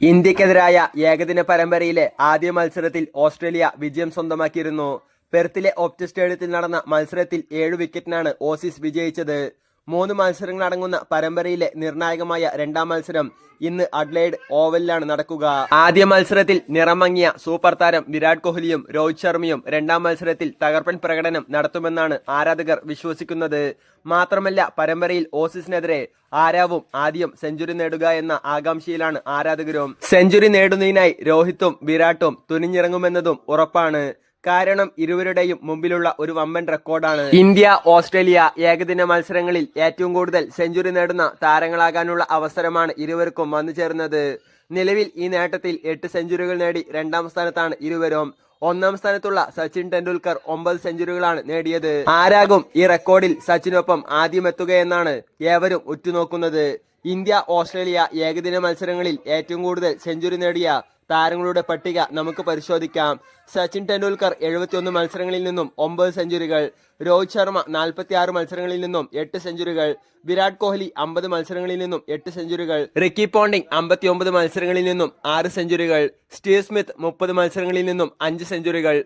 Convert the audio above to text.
ഇന്ത്യക്കെതിരായ ഏകദിന പരമ്പരയിലെ ആദ്യ മത്സരത്തിൽ ഓസ്ട്രേലിയ വിജയം സ്വന്തമാക്കിയിരുന്നു. പെർത്തിലെ ഓപ്റ്റ് സ്റ്റേഡിയത്തിൽ നടന്ന മത്സരത്തിൽ ഏഴ് വിക്കറ്റിനാണ് ഓസീസ് വിജയിച്ചത്. മൂന്ന് മത്സരങ്ങൾ അടങ്ങുന്ന പരമ്പരയിലെ നിർണായകമായ രണ്ടാം മത്സരം ഇന്ന് അഡ്ലൈഡ് ഓവലിലാണ് നടക്കുക. ആദ്യ മത്സരത്തിൽ നിറമങ്ങിയ സൂപ്പർ താരം വിരാട് കോഹ്ലിയും രോഹിത് ശർമ്മയും രണ്ടാം മത്സരത്തിൽ തകർപ്പൻ പ്രകടനം നടത്തുമെന്നാണ് ആരാധകർ വിശ്വസിക്കുന്നത്. മാത്രമല്ല പരമ്പരയിൽ ഓസീസിനെതിരെ ആരാവും ആദ്യം സെഞ്ചുറി നേടുക എന്ന ആകാംക്ഷയിലാണ് ആരാധകരും. സെഞ്ചുറി നേടുന്നതിനായി രോഹിത്തും വിരാട്ടും തുനിഞ്ഞിറങ്ങുമെന്നതും ഉറപ്പാണ്. കാരണം ഇരുവരുടെയും മുമ്പിലുള്ള ഒരു വമ്പൻ റെക്കോർഡാണ്. ഇന്ത്യ ഓസ്ട്രേലിയ ഏകദിന മത്സരങ്ങളിൽ ഏറ്റവും കൂടുതൽ സെഞ്ചുറി നേടുന്ന താരങ്ങളാകാനുള്ള അവസരമാണ് ഇരുവർക്കും വന്നു ചേർന്നത്. നിലവിൽ ഈ നേട്ടത്തിൽ എട്ട് സെഞ്ചുറികൾ നേടി രണ്ടാം സ്ഥാനത്താണ് ഇരുവരും. ഒന്നാം സ്ഥാനത്തുള്ള സച്ചിൻ ടെണ്ടുൽക്കർ ഒമ്പത് സെഞ്ചുറികളാണ് നേടിയത്. ആരാകും ഈ റെക്കോർഡിൽ സച്ചിനൊപ്പം ആദ്യം എത്തുകയെന്നാണ് ഏവരും ഉറ്റുനോക്കുന്നത്. ഇന്ത്യ ഓസ്ട്രേലിയ ഏകദിന മത്സരങ്ങളിൽ ഏറ്റവും കൂടുതൽ സെഞ്ചുറി നേടിയ താരങ്ങളുടെ പട്ടിക നമുക്ക് പരിശോധിക്കാം. സച്ചിൻ ടെണ്ടുൽക്കർ എഴുപത്തിയൊന്ന് മത്സരങ്ങളിൽ നിന്നും ഒമ്പത് സെഞ്ചുറികൾ. രോഹിത് ശർമ്മ നാൽപ്പത്തി ആറ് മത്സരങ്ങളിൽ നിന്നും എട്ട് സെഞ്ചുറികൾ. വിരാട് കോഹ്ലി അമ്പത് മത്സരങ്ങളിൽ നിന്നും എട്ട് സെഞ്ചുറികൾ. റിക്കി പോണ്ടിംഗ് അമ്പത്തിയൊമ്പത് മത്സരങ്ങളിൽ നിന്നും ആറ് സെഞ്ചുറികൾ. സ്റ്റീവ് സ്മിത്ത് മുപ്പത് മത്സരങ്ങളിൽ നിന്നും അഞ്ച് സെഞ്ചുറികൾ.